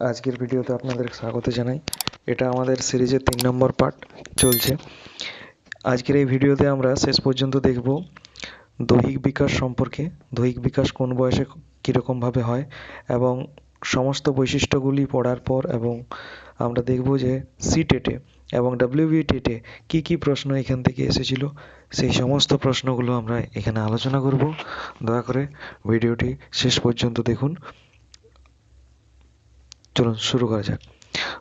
আজকের ভিডিওতে আপনাদের স্বাগত জানাই। এটা আমাদের সিরিজের তিন নম্বর পার্ট চলছে। আজকের এই ভিডিওতে আমরা শেষ পর্যন্ত দেখব দৈহিক বিকাশ সম্পর্কে, দৈহিক বিকাশ কোন বয়সে কীরকমভাবে হয় এবং সমস্ত বৈশিষ্ট্যগুলি পড়ার পর এবং আমরা দেখব যে সি টেটে এবং ডাব্লিউবি টেটে কী কী প্রশ্ন এখান থেকে এসেছিল, সেই সমস্ত প্রশ্নগুলো আমরা এখানে আলোচনা করব। দয়া করে ভিডিওটি শেষ পর্যন্ত দেখুন। চলুন শুরু করা যাক।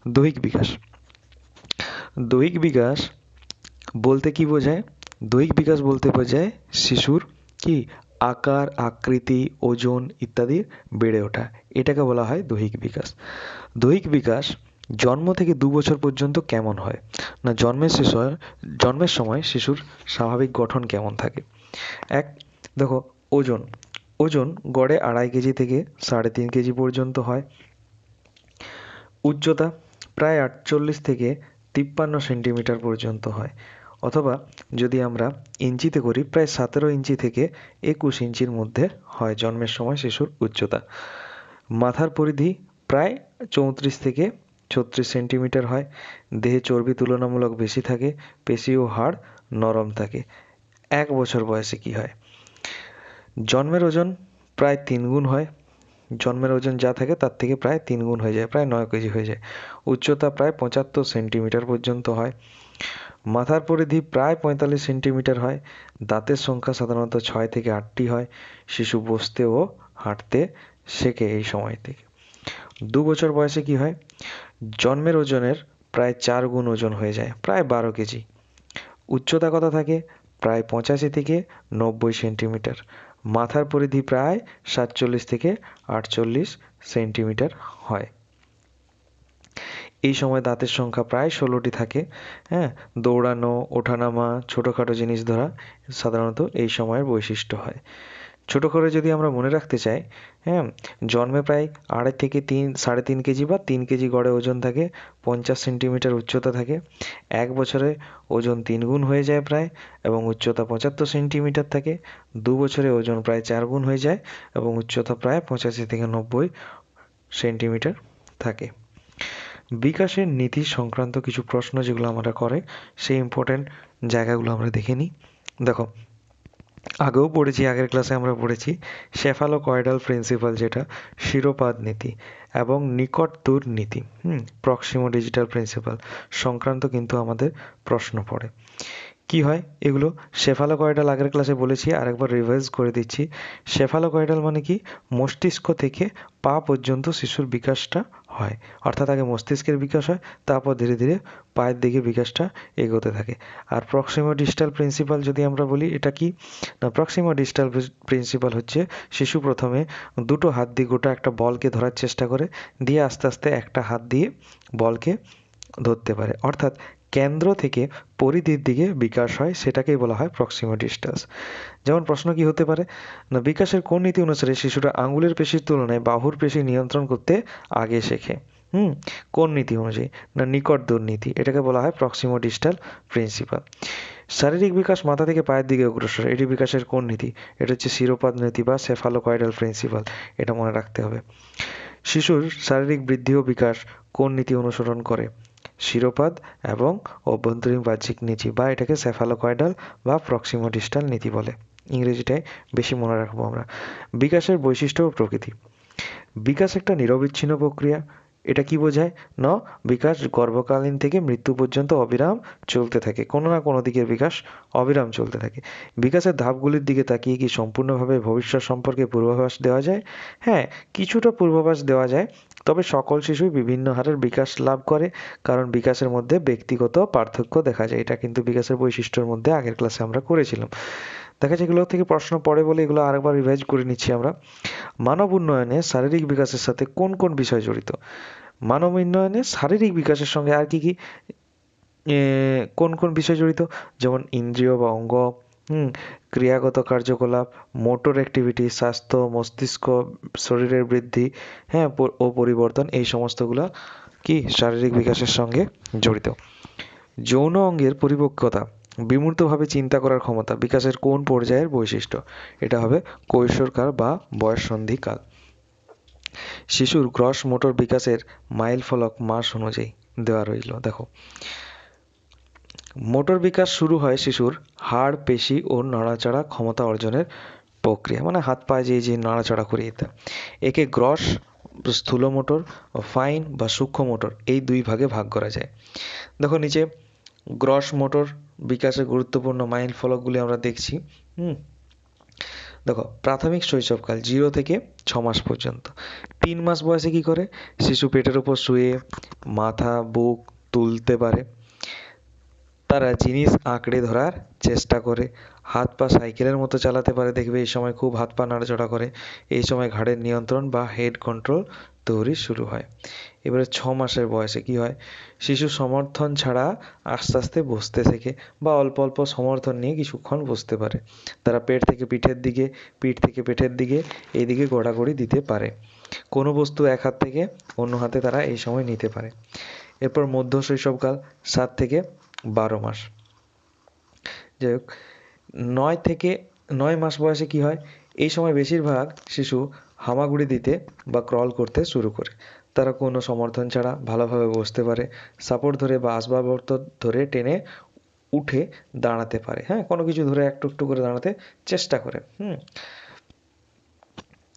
দৈহিক বিকাশ। দৈহিক বিকাশ বলতে কি বোঝায়? দৈহিক বিকাশ বলতে বোঝায় শিশুর কি? আকার, আকৃতি, ওজন ইত্যাদি বেড়ে ওঠা। এটাকে বলা হয় দৈহিক বিকাশ। দৈহিক বিকাশ জন্ম থেকে দু বছর পর্যন্ত কেমন হয়? না, জন্মের শিশু জন্মের সময় শিশুর স্বাভাবিক গঠন কেমন থাকে? এক, দেখো, ওজন। ওজন গড়ে আড়াই কেজি থেকে সাড়ে তিন কেজি পর্যন্ত হয়। উচ্চতা প্রায় আটচল্লিশ থেকে তিপ্পান্ন সেন্টিমিটার পর্যন্ত হয়। অথবা যদি আমরা ইঞ্চিতে করি, প্রায় সতেরো ইঞ্চি থেকে একুশ ইঞ্চির মধ্যে হয় জন্মের সময় শিশুর উচ্চতা। মাথার পরিধি প্রায় চৌত্রিশ থেকে ছত্রিশ সেন্টিমিটার হয়। দেহে চর্বি তুলনামূলক বেশি থাকে, পেশি ও হাড় নরম থাকে। এক বছর বয়সে কি হয়? জন্মের ওজন প্রায় তিন গুণ হয়। জন্মের ওজন যা থাকে তার থেকে প্রায় তিন গুণ হয়ে যায়, প্রায় নয় কেজি হয়ে যায়। উচ্চতা প্রায় পঁচাত্তর সেন্টিমিটার পর্যন্ত হয়। মাথার পরিধি প্রায় পঁয়তাল্লিশ সেন্টিমিটার হয়। দাঁতের সংখ্যা সাধারণত ছয় থেকে আটটি হয়। শিশু বসতে ও হাঁটতে শেখে এই সময় থেকে। দু বছর বয়সে কি হয়? জন্মের ওজনের প্রায় চার গুণ ওজন হয়ে যায়, প্রায় বারো কেজি। উচ্চতা কত থাকে? প্রায় পঁচাশি থেকে নব্বই সেন্টিমিটার। মাথার পরিধি প্রায় সাতচল্লিশ থেকে আটচল্লিশ সেন্টিমিটার হয়। এই সময় দাঁতের সংখ্যা প্রায় ষোলোটি থাকে হ্যাঁ? দৌড়ানো, ওঠানামা, ছোটোখাটো জিনিস ধরা সাধারণত এই সময়ের বৈশিষ্ট্য হয়। ছোটো করে যদি আমরা মনে রাখতে চাই হ্যাঁ জন্মে প্রায় আড়াই থেকে তিন, সাড়ে তিন কেজি বা তিন কেজি গড়ে ওজন থাকে, পঞ্চাশ সেন্টিমিটার উচ্চতা থাকে, এক বছরে ওজন তিন গুণ হয়ে যায় প্রায় এবং উচ্চতা পঁচাত্তর সেন্টিমিটার থাকে, দু বছরে ওজন প্রায় চার গুণ হয়ে যায় এবং উচ্চতা প্রায় পঁচাশি থেকে নব্বই সেন্টিমিটার থাকে। বিকাশের নীতি সংক্রান্ত কিছু প্রশ্ন যেগুলো আমরা করে, সেই ইম্পর্টেন্ট জায়গাগুলো আমরা দেখে নিই। দেখো আগেও পড়েছি, আগের ক্লাসে আমরা পড়েছি কয়েডাল প্রিন্সিপাল যেটা, শিরোপাদ নীতি এবং নিকট দূর নীতি, হুম প্রক্সিমো ডিজিটাল প্রিন্সিপাল সংক্রান্ত কিন্তু আমাদের প্রশ্ন পড়ে। কি হয়? এগুলো সেফালোকয়েডাল আগের ক্লাসে বলেছি, আরেকবার রিভাইজ করে দিচ্ছি। সেফালোকয়েডাল মানে কি? মস্তিষ্ক থেকে পা পর্যন্ত শিশুর বিকাশটা হয়। অর্থাৎ আগে মস্তিষ্কের বিকাশ হয়, তারপর ধীরে ধীরে পায়ের দিকে বিকাশটা এগোতে থাকে। আর প্রক্সিমো ডিজিটাল প্রিন্সিপাল যদি আমরা বলি, এটা কি? না প্রক্সিমো ডিজিটাল প্রিন্সিপাল হচ্ছে শিশু প্রথমে দুটো হাত দিয়ে গোটা একটা বলকে ধরার চেষ্টা করে, দিয়ে আস্তে আস্তে একটা হাত দিয়ে বলকে ধরতে পারে। অর্থাৎ কেন্দ্র থেকে পরিধির দিকে বিকাশ হয়, সেটাকেই বলা হয় প্রক্সিমো ডিস্টান্স যেমন প্রশ্ন কি হতে পারে? না, বিকাশের কোন নীতি অনুসারে শিশুরা আঙুলের পেশির তুলনায় বাহুর পেশি নিয়ন্ত্রণ করতে আগে শেখে? হুম, কোন নীতি অনুযায়ী? না, নিকট দুর্নীতি, এটাকে বলা হয় প্রক্সিমো ডিস্টাল প্রিন্সিপাল শারীরিক বিকাশ মাথা থেকে পায়ের দিকে অগ্রসর, এটি বিকাশের কোন নীতি? এটা হচ্ছে শিরোপাদ নীতি বা সেফালোকয়েডাল প্রিন্সিপাল এটা মনে রাখতে হবে। শিশুর শারীরিক বৃদ্ধি ও বিকাশ কোন নীতি অনুসরণ করে? শিরোপাদ এবং অভ্যন্তরীণ বাহ্যিক নীতি বা এটাকে সেফালোকয়েডাল বা প্রক্সিমোডিস্টাল নীতি বলে। ইংরেজিটাই বেশি মনে রাখব আমরা। বিকাশের বৈশিষ্ট্য ও প্রকৃতি। বিকাশ একটা নিরবিচ্ছিন্ন প্রক্রিয়া। এটা কি বোঝায়? ন, বিকাশ গর্ভকালীন থেকে মৃত্যু পর্যন্ত অবিরাম চলতে থাকে। কোনো না কোনো দিকের বিকাশ অবিরাম চলতে থাকে। বিকাশের ধাপগুলির দিকে তাকিয়ে কি সম্পূর্ণভাবে ভবিষ্যৎ সম্পর্কে পূর্বাভাস দেওয়া যায়? হ্যাঁ কিছুটা পূর্বাভাস দেওয়া যায়। তবে সকল শিশুই বিভিন্ন হারের বিকাশ লাভ করে, কারণ বিকাশের মধ্যে ব্যক্তিগত পার্থক্য দেখা যায়। এটা কিন্তু বিকাশের বৈশিষ্ট্যের মধ্যে আগের ক্লাসে আমরা করেছিলাম। দেখা যায় এগুলো থেকে প্রশ্ন পড়ে বলে এগুলো আরেকবার রিভাইজ করে নিচ্ছি আমরা। মানব উন্নয়নে শারীরিক বিকাশের সাথে কোন কোন বিষয় জড়িত? মানব উন্নয়নে শারীরিক বিকাশের সঙ্গে আর কি কি কোন কোন বিষয় জড়িত? যেমন ইন্দ্রিয় বা অঙ্গ হুম, ক্রিয়াগত কার্যকলাপ, মোটর অ্যাক্টিভিটি স্বাস্থ্য, মস্তিষ্ক, শরীরের বৃদ্ধি হ্যাঁ ও পরিবর্তন, এই সমস্তগুলো কি শারীরিক বিকাশের সঙ্গে জড়িত? যৌন অঙ্গের পরিপক্কতা, বিমূর্তভাবে চিন্তা করার ক্ষমতা, বিকাশের কোন পর্যায়ের বৈশিষ্ট্য? এটা হবে কৈশোরকাল বা বয়ঃসন্ধিকাল শিশুর গ্রস মোটর বিকাশের মাইল ফলক মাস অনুযায়ী দেওয়া রইল, দেখো। মোটর বিকাশ শুরু হয় শিশুর হাড়, পেশি ও নড়াচড়া ক্ষমতা অর্জনের প্রক্রিয়া মানে হাত পায়ে যে যে নাড়াচাড়া করি এটা একে গ্রস, স্থূল মোটর ও ফাইন বা সূক্ষ্ম মোটর এই দুই ভাগে ভাগ করা যায়। দেখো নিচে, গ্রস মোটর বিকাশের গুরুত্বপূর্ণ মাইল ফলকগুলি আমরা দেখছি, হুম? দেখো, প্রাথমিক শৈশবকাল জিরো থেকে ছ মাস পর্যন্ত। তিন মাস বয়সে কি করে? শিশু পেটের ওপর শুয়ে মাথা, বুক তুলতে পারে। তারা জিনিস আঁকড়ে ধরার চেষ্টা করে। হাত পা সাইকেলের মতো চালাতে পারে, দেখবে এই সময় খুব হাত পা নাড়াচড়া করে। এই সময় ঘাড়ের নিয়ন্ত্রণ বা হেড কন্ট্রোল তৈরি শুরু হয়। এবারে ছ মাসের বয়সে কি হয়? শিশু সমর্থন ছাড়া আস্তে আস্তে বসতে শেখে বা অল্প অল্প সমর্থন নিয়ে কিছুক্ষণ বসতে পারে। তারা পেট থেকে পিঠের দিকে, পিঠ থেকে পেটের দিকে এই দিকে গড়াগড়ি দিতে পারে। কোনো বস্তু এক হাত থেকে অন্য হাতে তারা এই সময় নিতে পারে। এরপর মধ্য শৈশবকাল সাত থেকে বারো মাস। যাই হোক নয় থেকে নয় মাস বয়সে কি হয়? এই সময় বেশিরভাগ শিশু হামাগুড়ি দিতে বা ক্রল করতে শুরু করে। তারা কোনো সমর্থন ছাড়া ভালোভাবে বসতে পারে সাপোর্ট ধরে বা আসবাবপত্র ধরে টেনে উঠে দাঁড়াতে পারে। হ্যাঁ কোনো কিছু ধরে একটু একটু করে দাঁড়াতে চেষ্টা করে। হুম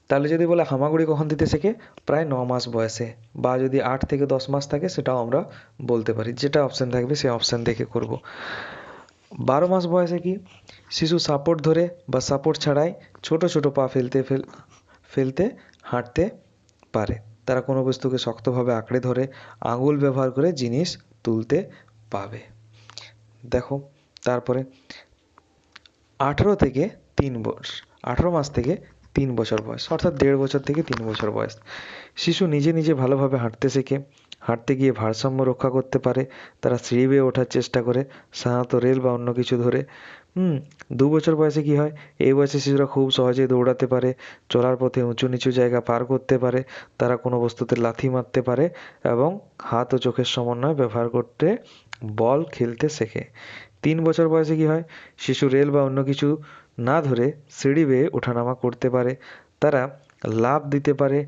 তাহলে যদি বলে হামাগুড়ি কখন দিতে শেখে? প্রায় ন মাস বয়সে। বা যদি আট থেকে দশ মাস থাকে, সেটাও আমরা বলতে পারি। যেটা অপশান থাকবে, সেই অপশান দেখে করব। বারো মাস বয়সে কি? শিশু সাপোর্ট ধরে বা সাপোর্ট ছাড়াই ছোট ছোট পা ফেলতে ফেল, ফেলতে, হাঁটতে পারে। তারা কোনো বস্তুকে শক্তভাবে আঁকড়ে ধরে আঙুল ব্যবহার করে জিনিস তুলতে পাবে। দেখো, তারপরে আঠেরো থেকে তিন বছর আঠেরো মাস থেকে তিন বছর বয়স, অর্থাৎ দেড় বছর থেকে তিন বছর বয়স। শিশু নিজে নিজে ভালোভাবে হাঁটতে শেখে, হাঁটতে গিয়ে ভারসাম্য রক্ষা করতে পারে, তারা সিঁড়ি বেয়ে ওঠার চেষ্টা করে সাধারণত রেল বা অন্য কিছু ধরে। হুম, দু বছর বয়সে কি হয়? এই বয়সে শিশুরা খুব সহজেই দৌড়াতে পারে, চলার পথে উঁচু নিচু জায়গা পার করতে পারে, তারা কোনো বস্তুতে লাথি মারতে পারে এবং হাত ও চোখের সমন্বয় ব্যবহার করতে, বল খেলতে শেখে। তিন বছর বয়সে কি হয়? শিশু রেল বা অন্য কিছু না ধরে সিঁড়ি বেয়ে ওঠানামা করতে পারে। তারা লাফ দিতে পারে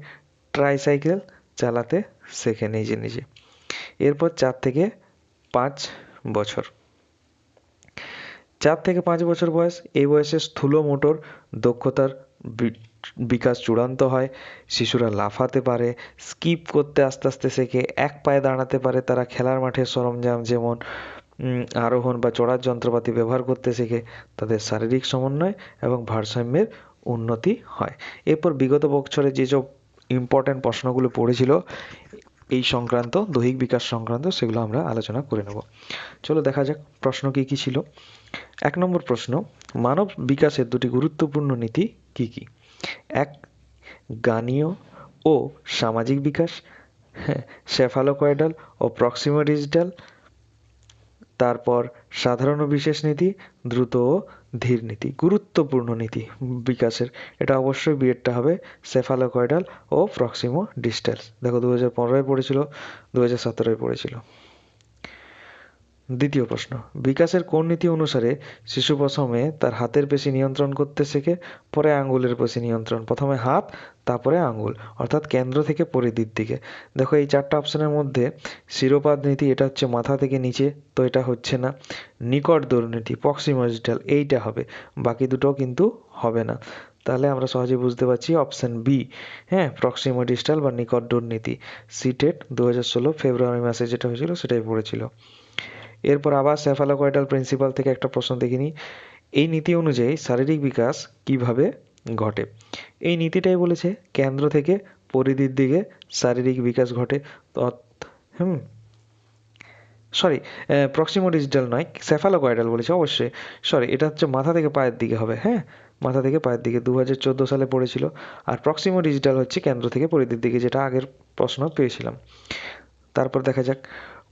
ট্রাইসাইকেল চালাতে শেখে নিজে নিজে। এরপর চার থেকে পাঁচ বছর। চার থেকে পাঁচ বছর বয়স। এই বয়সে স্থূল মোটর দক্ষতার বিকাশ চূড়ান্ত হয়। শিশুরা লাফাতে পারে স্কিপ করতে আস্তে আস্তে শেখে, এক পায়ে দাঁড়াতে পারে। তারা খেলার মাঠের সরঞ্জাম যেমন আরোহণ বা চড়ার যন্ত্রপাতি ব্যবহার করতে শেখে। তাদের শারীরিক সমন্বয় এবং ভারসাম্যের উন্নতি হয়। এরপর বিগত বছরে যেসব ইম্পর্ট্যান্ট প্রশ্নগুলো পড়েছিল, এই সংক্রান্ত, দৈহিক বিকাশ সংক্রান্ত, সেগুলো আমরা আলোচনা করে নেব। চলো দেখা যাক প্রশ্ন কী কী ছিল। এক নম্বর প্রশ্ন, মানব বিকাশের দুটি গুরুত্বপূর্ণ নীতি কি কি? এক, গানীয় ও সামাজিক বিকাশ। হ্যাঁ সেফালোকয়েডাল ও প্রক্সিমো ডিজিটাল তারপর সাধারণ ও বিশেষ নীতি, দ্রুত ও ধীর নীতি, গুরুত্বপূর্ণ নীতি বিকাশের। এটা অবশ্যই বিএডটা হবে সেফালোকয়েডাল ও প্রক্সিমো ডিস্টাল দেখো দু হাজার পনেরোয় পড়েছিল দু হাজার সতেরোয় পড়েছিল। দ্বিতীয় প্রশ্ন, বিকাশের কোন নীতি অনুসারে শিশু প্রথমে তার হাতের পেশি নিয়ন্ত্রণ করতে শেখে, পরে আঙ্গুলের পেশি নিয়ন্ত্রণ, প্রথমে হাত, তারপরে আঙ্গুল, অর্থাৎ কেন্দ্র থেকে পরিধির দিকে। দেখো এই চারটা অপশনের মধ্যে শিরোপাদ নীতি, এটা হচ্ছে মাথা থেকে নিচে, তো এটা হচ্ছে না। নিকট দুর্নীতি, প্রক্সিমোজিটাল, এইটা হবে, বাকি দুটো কিন্তু হবে না। তাহলে আমরা সহজে বুঝতে পারছি অপশান বি হ্যাঁ প্রক্সিমো ডিস্টাল বা নিকট দুর্নীতি। সিটেট দু হাজার ষোলো ফেব্রুয়ারি মাসে যেটা হয়েছিল সেটাই পড়েছিল। এরপর আবার সেফালোকয়েডাল প্রিন্সিপাল থেকে একটা প্রশ্ন দেখে নিই। এই নীতি অনুযায়ী শারীরিক বিকাশ কীভাবে ঘটে? এই নীতিটাই বলেছে কেন্দ্র থেকে পরিধির দিকে শারীরিক বিকাশ ঘটে। হুম। সরি প্রক্সিমো ডিজিটাল নয় সেফালোকয়েডাল বলেছে অবশ্যই। সরি এটা হচ্ছে মাথা থেকে পায়ের দিকে হবে হ্যাঁ? মাথা থেকে পায়ের দিকে দু হাজার চোদ্দ সালে পড়েছিল। আর প্রক্সিমো ডিজিটাল হচ্ছে কেন্দ্র থেকে পরিধির দিকে, যেটা আগের প্রশ্ন পেয়েছিলাম। তারপর দেখা যাক।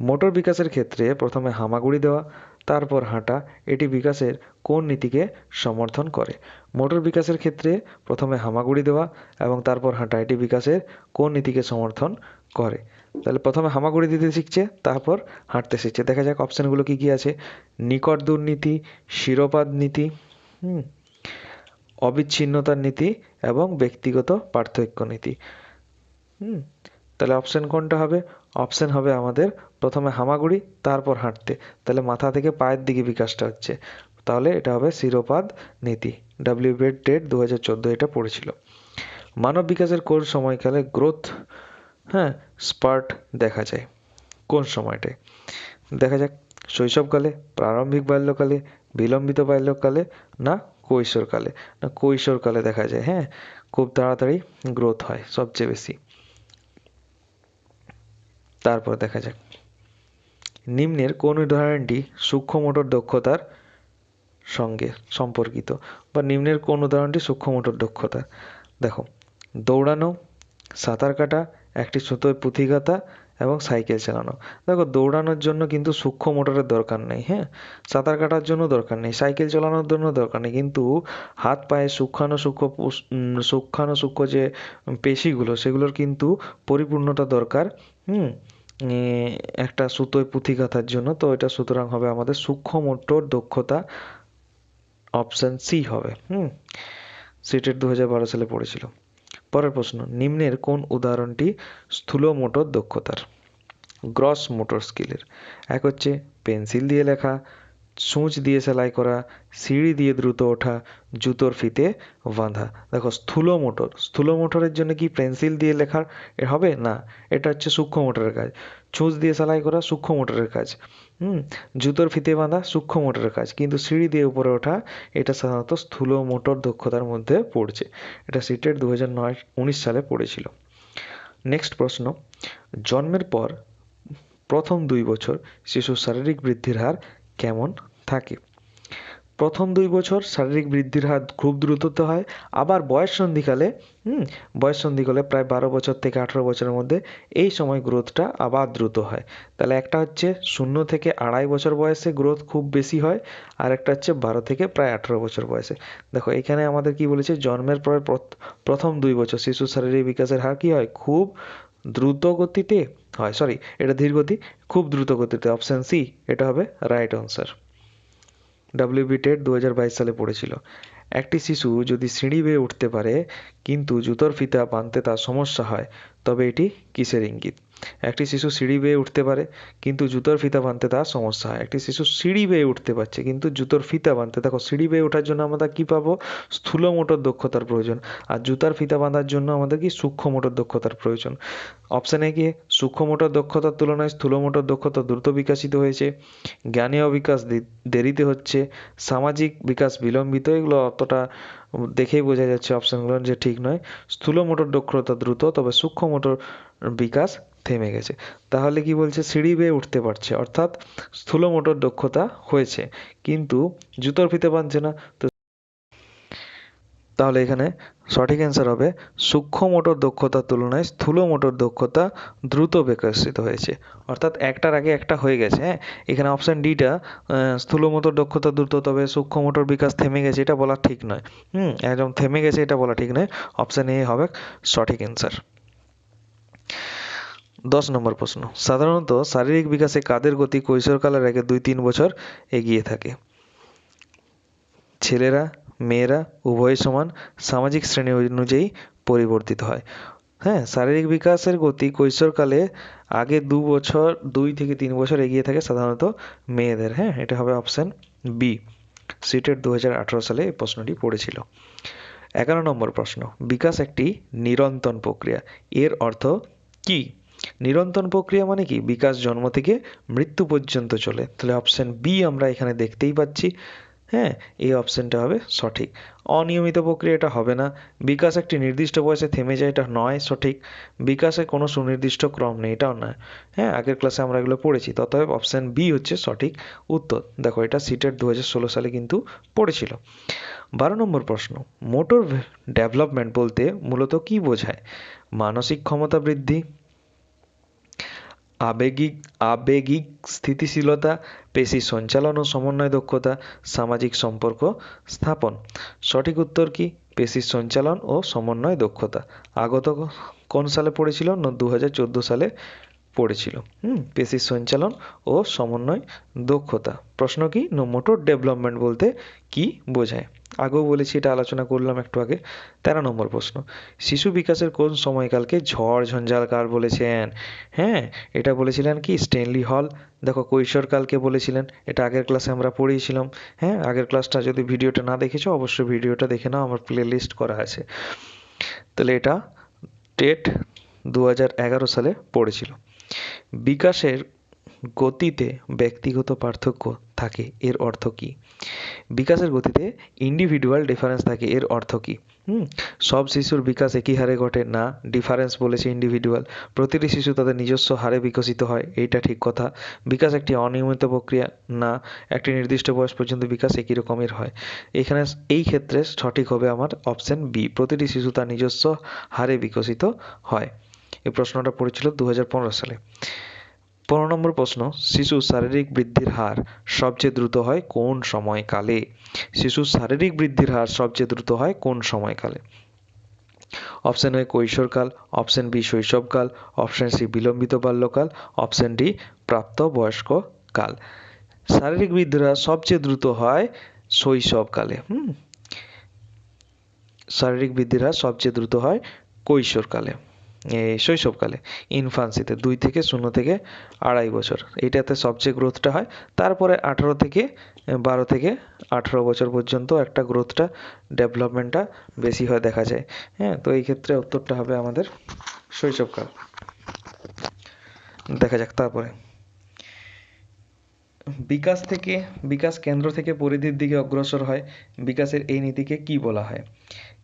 মোটর বিকাশের ক্ষেত্রে প্রথমে হামাগুড়ি দেওয়া, তারপর হাঁটা, এটি বিকাশের কোন নীতিকে সমর্থন করে। মোটর বিকাশের ক্ষেত্রে প্রথমে হামাগুড়ি দেওয়া এবং তারপর হাঁটা, এটি বিকাশের কোন নীতিকে সমর্থন করে। তাহলে প্রথমে হামাগুড়ি দিতে শিখছে, তারপর হাঁটতে শিখছে। দেখা যাক অপশানগুলো কী কী আছে। নিকট দুর্নীতি শিরোপাদ নীতি, হুম, অবিচ্ছিন্নতার নীতি এবং ব্যক্তিগত পার্থক্য নীতি। হুম, তাহলে অপশান কোনটা হবে? অপশান হবে আমাদের প্রথমে হামাগুড়ি, তারপর হাঁটতে। তাহলে মাথা থেকে পায়ের দিকে বিকাশটা হচ্ছে। তাহলে এটা হবে শিরোপাদ নীতি। ডাব্লিউবিএড ডেট দু হাজার চোদ্দ এটা পড়েছিল। মানব বিকাশের কোন সময়কালে গ্রোথ হ্যাঁ স্পার্ট দেখা যায়? কোন সময়টায়? দেখা যাক, শৈশবকালে, প্রারম্ভিক বাল্যকালে, বিলম্বিত বাল্যকালে না কৈশোরকালে? না কৈশোরকালে দেখা যায় হ্যাঁ খুব তাড়াতাড়ি গ্রোথ হয় সবচেয়ে বেশি। তারপর দেখা যাক। নিম্নের কোন উদাহরণটি সূক্ষ্ম মোটর দক্ষতার সঙ্গে সম্পর্কিত বা নিম্নের কোন উদাহরণটি সূক্ষ্ম মোটর দক্ষতা দেখো, দৌড়ানো, সাঁতার কাটা, একটি সুতোয় পুঁথি গাঁথা এবং সাইকেল চালানো। দেখো, দৌড়ানোর জন্য কিন্তু সূক্ষ্ম মোটরের দরকার নেই হ্যাঁ? সাঁতার কাটার জন্য দরকার নেই, সাইকেল চালানোর জন্য দরকার নেই, কিন্তু হাত পায়ে সূক্ষ্মাণু সূক্ষ্ম সূক্ষ্মাণু সূক্ষ্ম যে পেশিগুলো, সেগুলোর কিন্তু পরিপূর্ণতা দরকার, হুম? একটা সুতোয় পুঁথি গাঁথার জন্য, তো এটা সুতরাং হবে আমাদের সূক্ষ্ম মোটর দক্ষতা অপশান সি হবে, হুম? সিটের দু হাজার বারো সালে পড়েছিল। পরের প্রশ্ন, নিম্নের কোন উদাহরণটি স্থূল মোটর দক্ষতার? গ্রস মোটর স্কিলের। এক হচ্ছে পেন্সিল দিয়ে লেখা সূচ দিয়ে সেলাই করা, সিঁড়ি দিয়ে দ্রুত ওঠা, জুতোর ফিতে বাঁধা। দেখো, স্থূল মোটর। স্থূল মোটরের জন্য কি পেন্সিল দিয়ে লেখার হবে? না, এটা হচ্ছে সূক্ষ্ম মোটরের কাজ। ছুঁচ দিয়ে সেলাই করা সূক্ষ্ম মোটরের কাজ। হুম, জুতোর ফিতে বাঁধা সূক্ষ্ম মোটরের কাজ। কিন্তু সিঁড়ি দিয়ে উপরে ওঠা, এটা সাধারণত স্থূল মোটর দক্ষতার মধ্যে পড়ছে। এটা সিটের দু হাজার নয়, উনিশ সালে পড়েছিল। নেক্সট প্রশ্ন। জন্মের পর প্রথম দুই বছর শিশুর শারীরিক বৃদ্ধির হার কেমন থাকে। প্রথম দুই বছর শারীরিক বৃদ্ধির হার খুব দ্রুততে হয়। আবার বয়স সন্ধিকালে, হুম, বয়স সন্ধিকালে প্রায় বারো বছর থেকে আঠেরো বছরের মধ্যে এই সময় গ্রোথটা আবার দ্রুত হয়। তাহলে একটা হচ্ছে শূন্য থেকে আড়াই বছর বয়সে গ্রোথ খুব বেশি হয়, আর একটা হচ্ছে বারো থেকে প্রায় আঠেরো বছর বয়সে। দেখো, এখানে আমাদের কি বলেছে, জন্মের পর প্রথম দুই বছর শিশুর শারীরিক বিকাশের হার কি হয়? খুব দ্রুত গতিতে হয় সরি এটা ধীর গতি, খুব দ্রুত গতিতে অপশান সি এটা হবে রাইট আনসার ডাব্লিউবি টেট দু হাজার বাইশ সালে পড়েছিল। একটি শিশু যদি সিঁড়ি বেয়ে উঠতে পারে, কিন্তু জুতোর ফিতা বাঁধতে তার সমস্যা হয়, তবে এটি কিসের ইঙ্গিত? একটি শিশু সিঁড়ি বেয়ে উঠতে পারে, কিন্তু জুতোর ফিতা বাঁধতে তার সমস্যা হয়। একটি শিশু সিঁড়ি বেয়ে উঠতে পারছে, কিন্তু জুতোর ফিতা বাঁধতে, দেখো, সিঁড়ি বেয়ে ওঠার জন্য আমরা কী পাবো? স্থূল মোটর দক্ষতার প্রয়োজন। আর জুতার ফিতা বাঁধার জন্য আমাদের কি সূক্ষ্ম মোটর দক্ষতার প্রয়োজন? অপশানে গিয়ে সূক্ষ্ম মোটর দক্ষতার তুলনায় স্থূল মোটর দক্ষতা দ্রুত বিকাশিত হয়েছে, জ্ঞানীয় বিকাশ দেরিতে হচ্ছে, সামাজিক বিকাশ বিলম্বিত, এগুলো অতটা দেখেই বোঝা যাচ্ছে অপশানগুলো যে ঠিক নয়। স্থূল মোটর দক্ষতা দ্রুত, তবে সূক্ষ্ম মোটর বিকাশ থেমে গেছে। তাহলে কি বলছে? সিঁড়ি বেয়ে উঠতে পারছে। অর্থাৎ স্থূল মোটর দক্ষতা হয়েছে। কিন্তু জুতোর ফিতে বাঁধছে না। তো তাহলে এখানে সঠিক অ্যান্সার হবে, সূক্ষ্ম মোটর দক্ষতার তুলনায় স্থূল মোটর দক্ষতা দ্রুত বিকশিত হয়েছে। অর্থাৎ একটার আগে একটা হয়ে গেছে হ্যাঁ? এখানে অপশান ডিটা স্থূল মোটর দক্ষতা দ্রুত, তবে সূক্ষ্ম মোটর বিকাশ থেমে গেছে, এটা বলা ঠিক নয়। হুম, একদম থেমে গেছে, এটা বলা ঠিক নয়। অপশান এ হবে সঠিক অ্যান্সার দশ নম্বর প্রশ্ন। সাধারণত শারীরিক বিকাশে কাদের গতি কৈশোরকালের আগে দুই তিন বছর এগিয়ে থাকে? ছেলেরা, মেয়েরা উভয় সমান সামাজিক শ্রেণি অনুযায়ী পরিবর্তিত হয়। হ্যাঁ শারীরিক বিকাশের গতি কৈশোরকালে আগে দু বছর, দুই থেকে তিন বছর এগিয়ে থাকে সাধারণত মেয়েদের। হ্যাঁ এটা হবে অপশান বি। সিটের দু হাজার আঠারো সালে এই প্রশ্নটি পড়েছিল। এগারো নম্বর প্রশ্ন। বিকাশ একটি নিরন্তন প্রক্রিয়া। এর অর্থ কি? নিরন্তন প্রক্রিয়া মানে কি? বিকাশ জন্ম থেকে মৃত্যু পর্যন্ত চলে। তাহলে অপশান বি আমরা এখানে দেখতেই পাচ্ছি। হ্যাঁ এই অপশানটা হবে সঠিক। অনিয়মিত প্রক্রিয়াটা হবে না। বিকাশ একটি নির্দিষ্ট বয়সে থেমে যায়, এটা নয় সঠিক। বিকাশে কোনো সুনির্দিষ্ট ক্রম নেই, এটাও নয়। হ্যাঁ আগের ক্লাসে আমরা এগুলো পড়েছি। ততএব অপশান বি হচ্ছে সঠিক উত্তর। দেখো, এটা সিটের দু হাজার ষোলো সালে কিন্তু পড়েছিল। বারো নম্বর প্রশ্ন। মোটর ডেভেলপমেন্ট বলতে মূলত কি বোঝায়? মানসিক ক্ষমতা বৃদ্ধি আবেগিক আবেগিক স্থিতিশীলতা, পেশি সঞ্চালন ও সমন্বয় দক্ষতা, সামাজিক সম্পর্ক স্থাপন। সঠিক উত্তর কি? পেশির সঞ্চালন ও সমন্বয় দক্ষতা। আগত কোন সালে পড়েছিল? দু হাজার চোদ্দ সালে পড়েছিল। হুম। পেশির সঞ্চালন ও সমন্বয় দক্ষতা। প্রশ্ন কি নো মোটর ডেভেলপমেন্ট বলতে কি বোঝায়? আগেও বলেছি এটা আলোচনা করলাম একটু আগে। তেরো নম্বর প্রশ্ন শিশু বিকাশের কোন সময়কালকে ঝড় ঝঞ্ঝাল কাল বলেছেন? হ্যাঁ এটা বলেছিলেন কি স্টেনলি হল। দেখো কৈশোরকালকে বলেছিলেন এটা আগের ক্লাসে আমরা পড়িয়েছিলাম। হ্যাঁ আগের ক্লাসটা যদি ভিডিওটা না দেখেছ অবশ্যই ভিডিওটা দেখে নাও আমার প্লে লিস্ট করা আছে। তাহলে এটা টেট দু সালে পড়েছিল। বিকাশের গতিতে ব্যক্তিগত পার্থক্য থাকে, এর অর্থ কী? বিকাশের গতিতে ইন্ডিভিজুয়াল ডিফারেন্স থাকে, এর অর্থ কী? হুম, সব শিশুর বিকাশ একই হারে ঘটে? না ডিফারেন্স বলেছে ইন্ডিভিজুয়াল প্রতিটি শিশু তাদের নিজস্ব হারে বিকশিত হয়, এইটা ঠিক কথা। বিকাশ একটি অনিয়মিত প্রক্রিয়া? না, একটি নির্দিষ্ট বয়স পর্যন্ত বিকাশ একই রকমের হয়। এখানে এই ক্ষেত্রে সঠিক হবে আমার অপশন বি প্রতিটি শিশু তার নিজস্ব হারে বিকশিত হয়। এই প্রশ্নটা পড়েছিল দু হাজার পনেরো সালে। পনেরো নম্বর প্রশ্ন শিশুর শারীরিক বৃদ্ধির হার সবচেয়ে দ্রুত হয় কোন সময়কালে? শিশুর শারীরিক বৃদ্ধির হার সবচেয়ে দ্রুত হয় কোন সময়কালে? অপশন এ কৈশোরকাল, অপশন বি শৈশবকাল, অপশন সি বিলম্বিত বাল্যকাল, অপশন ডি প্রাপ্ত বয়স্ক কাল। শারীরিক বৃদ্ধির হার সবচেয়ে দ্রুত হয় শৈশবকালে। হুম? শারীরিক বৃদ্ধির হার সবচেয়ে দ্রুত হয় কৈশোরকালে। শৈশবকালে ইনফান্সিতে দুই থেকে শূন্য থেকে আড়াই বছর। এইটাতে সবচেয়ে গ্রোথটা হয়। তারপরে আঠারো থেকে বারো থেকে আঠারো বছর পর্যন্ত একটা গ্রোথটা ডেভেলপমেন্টটা বেশি হয় দেখা যায়। হ্যাঁ তো এই ক্ষেত্রে উত্তরটা হবে আমাদের শৈশবকাল। দেখা যাক তারপরে। বিকাশ থেকে, বিকাশ কেন্দ্র থেকে পরিধির দিকে অগ্রসর হয়। বিকাশের এই নীতিকে কি বলা হয়?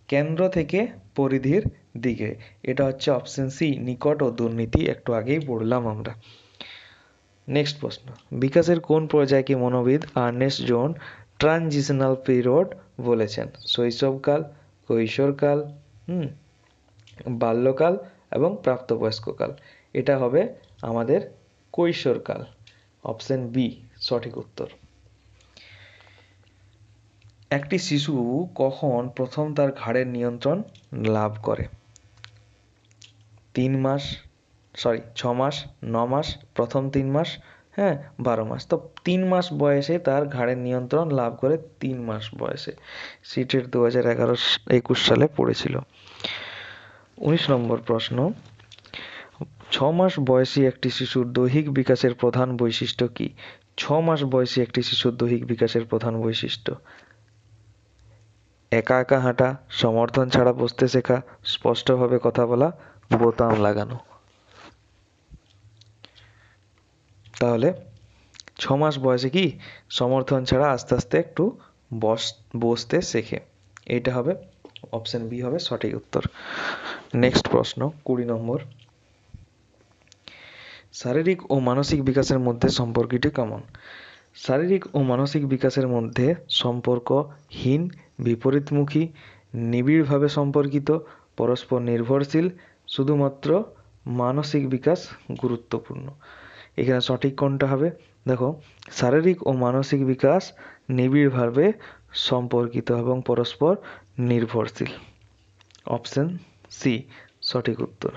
কেন্দ্র থেকে পরিধির দিকে। এটা হচ্ছে অপশন সি নিকট ও দুর্নীতি। একটু আগেই পড়লাম আমরা। নেক্সট প্রশ্ন। বিকাশের কোন পর্যায়কে মনোবিদ আর্নেস্ট জোন ট্রানজিশনাল পিরিয়ড বলেছেন? শৈশবকাল, কৈশোরকাল, হুম, বাল্যকাল এবং প্রাপ্তবয়স্ককাল। এটা হবে আমাদের কৈশোরকাল। অপশন বি সঠিক উত্তর। একটি শিশু কখন প্রথম তার ঘাড়ের নিয়ন্ত্রণ লাভ করে? তিন মাস সরি ছ মাস, ন মাস, প্রথম তিন মাস হ্যাঁ বারো মাস। তো তিন মাস বয়সে তার ঘাড়ের নিয়ন্ত্রণ লাভ করে তিন মাস বয়সে। সিটের দু হাজার এগারো একুশ সালে পড়েছিল। উনিশ নম্বর প্রশ্ন, ছ মাস বয়সী একটি শিশুর দৈহিক বিকাশের প্রধান বৈশিষ্ট্য কি? ছ মাস বয়সী একটি শিশুর দৈহিক বিকাশের প্রধান বৈশিষ্ট্য। একা একা হাঁটা, সমর্থন ছাড়া বসতে শেখা, স্পষ্টভাবে কথা বলা বোতাম লাগানো। তাহলে ছ মাস বয়সে কি সমর্থন ছাড়া আস্তে আস্তে একটু বস, বসতে শেখে? এইটা হবে অপশন বি হবে সঠিক উত্তর। নেক্সট প্রশ্ন, কুড়ি নম্বর। শারীরিক ও মানসিক বিকাশের মধ্যে সম্পর্কটি কেমন? শারীরিক ও মানসিক বিকাশের মধ্যে সম্পর্কহীন, বিপরীতমুখী, নিবিড়ভাবে সম্পর্কিত, পরস্পর নির্ভরশীল, শুধুমাত্র মানসিক বিকাশ গুরুত্বপূর্ণ। এখানে সঠিক কোনটা হবে? দেখো, শারীরিক ও মানসিক বিকাশ নিবিড়ভাবে সম্পর্কিত এবং পরস্পর নির্ভরশীল। অপশন সি সঠিক উত্তর।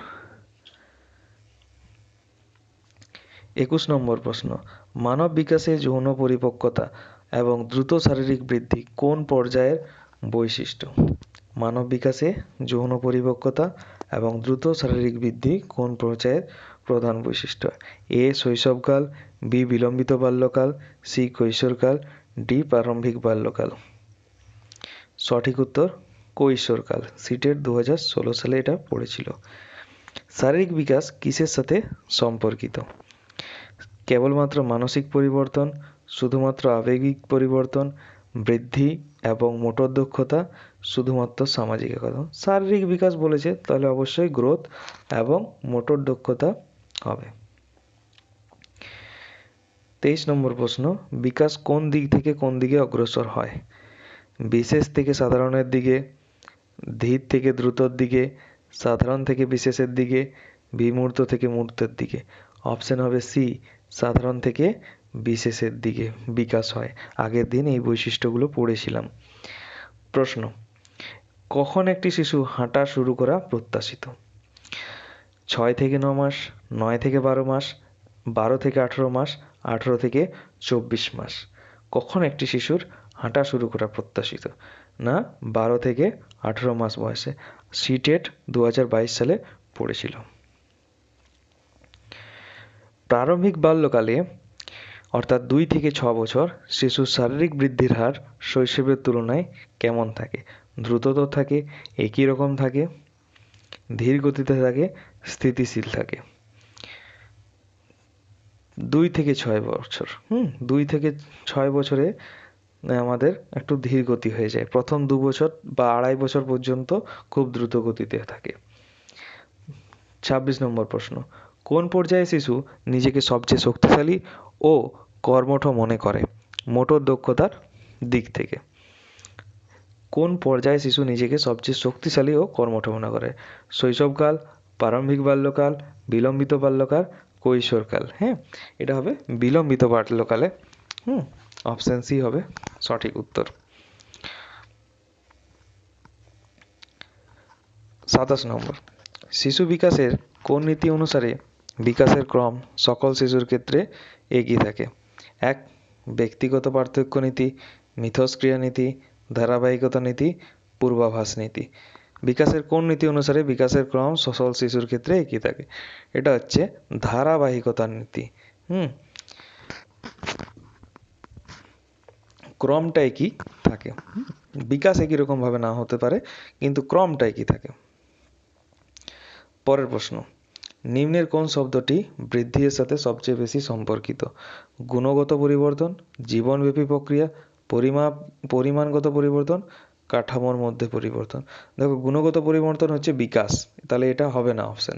একুশ নম্বর প্রশ্ন। মানব বিকাশে যৌন পরিপক্কতা এবং দ্রুত শারীরিক বৃদ্ধি কোন পর্যায়ের বৈশিষ্ট্য? মানব বিকাশে যৌন পরিপক্কতা এবং দ্রুত শারীরিক বৃদ্ধি কোন পর্যায়ের প্রধান বৈশিষ্ট্য? এ. শৈশবকাল, বি. বিলম্বিত বাল্যকাল, সি. কৈশোরকাল, ডি. প্রারম্ভিক বাল্যকাল। সঠিক উত্তর, কৈশোরকাল। সিটের দু হাজার ষোলো সালে এটা পড়েছিল। শারীরিক বিকাশ কিসের সাথে সম্পর্কিত? কেবলমাত্র মানসিক পরিবর্তন, শুধুমাত্র আবেগিক পরিবর্তন, বৃদ্ধি এবং মোটর দক্ষতা, শুধুমাত্র সামাজিক একতা শারীরিক বিকাশ বলেছে, তাহলে অবশ্যই গ্রোথ এবং মোটর দক্ষতা হবে। তেইশ নম্বর প্রশ্ন, বিকাশ কোন দিক থেকে কোন দিকে অগ্রসর হয়? বিশেষ থেকে সাধারণের দিকে, ধীর থেকে দ্রুতর দিকে, সাধারণ থেকে বিশেষের দিকে, বিমূর্ত থেকে মূর্তের দিকে। অপশন হবে সি সাধারণ থেকে বিশেষের দিকে বিকাশ হয়। আগের দিন এই বৈশিষ্ট্যগুলো পড়েছিলাম। প্রশ্ন, কখন একটি শিশু হাঁটা শুরু করা প্রত্যাশিত? ছয় থেকে ন মাস, নয় থেকে বারো মাস, বারো থেকে আঠেরো মাস, আঠেরো থেকে চব্বিশ মাস। কখন একটি শিশুর হাঁটা শুরু করা প্রত্যাশিত? না, বারো থেকে আঠেরো মাস বয়সে। সিটেট দু হাজার বাইশ সালে পড়েছিল। প্রারম্ভিক বাল্যকালে, অর্থাৎ দুই থেকে ছ বছর, শিশুর শারীরিক বৃদ্ধির হার শৈশবের তুলনায় কেমন থাকে? দ্রুততর থাকে, একই রকম থাকে ধীর গতিতে থাকে, স্থিতিশীল থাকে। দুই থেকে ছয় বছর, হুম, দুই থেকে ছয় বছরে আমাদের একটু ধীর গতি হয়ে যায়। প্রথম দু বছর বা আড়াই বছর পর্যন্ত খুব দ্রুত গতিতে থাকে। ছাব্বিশ নম্বর প্রশ্ন কোন পর্যায়ে শিশু নিজেকে সবচেয়ে শক্তিশালী ও কর্মঠ মনে করে? মোটর দক্ষতার দিক থেকে। কোন পর্যায়ে শিশু নিজেকে সবচেয়ে শক্তিশালী ও কর্মঠ মনে করে? শৈশবকাল, প্রারম্ভিক বাল্যকাল, বিলম্বিত বাল্যকাল, কৈশোরকাল। হ্যাঁ এটা হবে বিলম্বিত বাল্যকালে। হুম অপশান সি হবে সঠিক উত্তর। সাতাশ নম্বর। শিশু বিকাশের কোন নীতি অনুসারে বিকাশের ক্রম সকল শিশুর ক্ষেত্রে এগিয়ে থাকে। এক, ব্যক্তিগত পার্থক্য নীতি, মিথস্ক্রিয়া নীতি, ধারাবাহিকতা নীতি, পূর্বাভাস নীতি। বিকাশের কোন নীতি অনুসারে বিকাশের ক্রম সকল শিশুর ক্ষেত্রে একই থাকে? এটা হচ্ছে ধারাবাহিকতার নীতি। হুম? ক্রমটা একই থাকে। বিকাশ একই রকমভাবে না হতে পারে, কিন্তু ক্রমটা একই থাকে। পরের প্রশ্ন। নিম্নের কোন শব্দটি বৃদ্ধির সাথে সবচেয়ে বেশি সম্পর্কিত? গুণগত পরিবর্তন, জীবনব্যাপী প্রক্রিয়া পরিমাপ পরিমাণগত পরিবর্তন, কাঠামোর মধ্যে পরিবর্তন। দেখো, গুণগত পরিবর্তন হচ্ছে বিকাশ। তাহলে এটা হবে না অপশান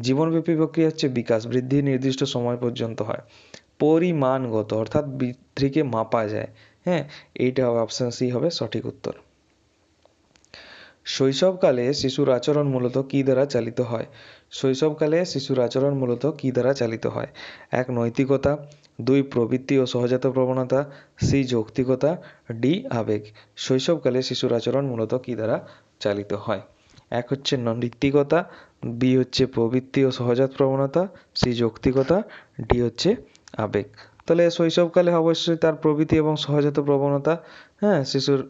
জীবনব্যাপী প্রক্রিয়া হচ্ছে বিকাশ, বৃদ্ধি নির্দিষ্ট সময় পর্যন্ত হয়। পরিমাণগত, অর্থাৎ বৃদ্ধিকে মাপা যায়। হ্যাঁ এইটা অপশান সি হবে সঠিক উত্তর। শৈশবকালে শিশুর আচরণ মূলত কী দ্বারা চালিত হয়? শৈশবকালে শিশুর আচরণ মূলত কী দ্বারা চালিত হয়? এক, নৈতিকতা। দুই, প্রবৃত্তি ও সহজাত প্রবণতা। সি, যৌক্তিকতা। ডি, আবেগ। শৈশবকালে শিশুর আচরণ মূলত কী দ্বারা চালিত হয়? এক হচ্ছে নৈতিকতা। বি হচ্ছে প্রবৃত্তি ও সহজাত প্রবণতা। সি, যৌক্তিকতা। ডি হচ্ছে আবেগ। তাহলে শৈশবকালে অবশ্যই তার প্রবৃত্তি এবং সহজাত প্রবণতা হ্যাঁ শিশুর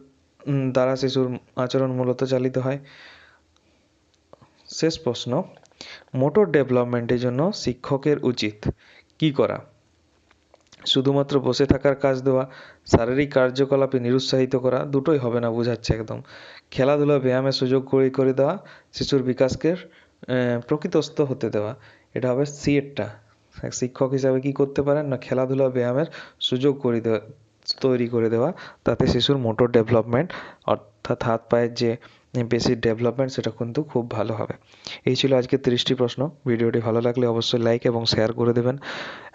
দ্বারা শিশুর আচরণ মূলত চালিত হয়। শেষ প্রশ্ন। মোটর ডেভেলপমেন্টের জন্য শিক্ষকের উচিত। কি করা? শুধুমাত্র বসে থাকার কাজ দেওয়া, শারীরিক কার্যকলাপে নিরুৎসাহিত করা, দুটোই হবে না বোঝাচ্ছে একদম। খেলাধুলা, ব্যায়ামের সুযোগ করে করে দেওয়া, শিশুর বিকাশকে প্রকৃতস্থ হতে দেওয়া। এটা হবে সিএটটা শিক্ষক হিসাবে কি করতে পারেন না খেলাধুলা, ব্যায়ামের সুযোগ করে দেওয়া, তৈরি করে দেওয়া, তাতে শিশুর মোটর ডেভেলপমেন্ট, অর্থাৎ হাত পায়ের যে বেসিক ডেভেলপমেন্ট, সেটা কিন্তু খুব ভালো হবে। এই ছিল আজকে তিরিশটি প্রশ্ন। ভিডিওটি ভালো লাগলে অবশ্যই লাইক এবং শেয়ার করে দেবেন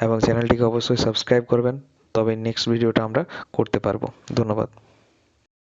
এবং চ্যানেলটিকে অবশ্যই সাবস্ক্রাইব করবেন। তবে নেক্সট ভিডিওটা আমরা করতে পারব। ধন্যবাদ।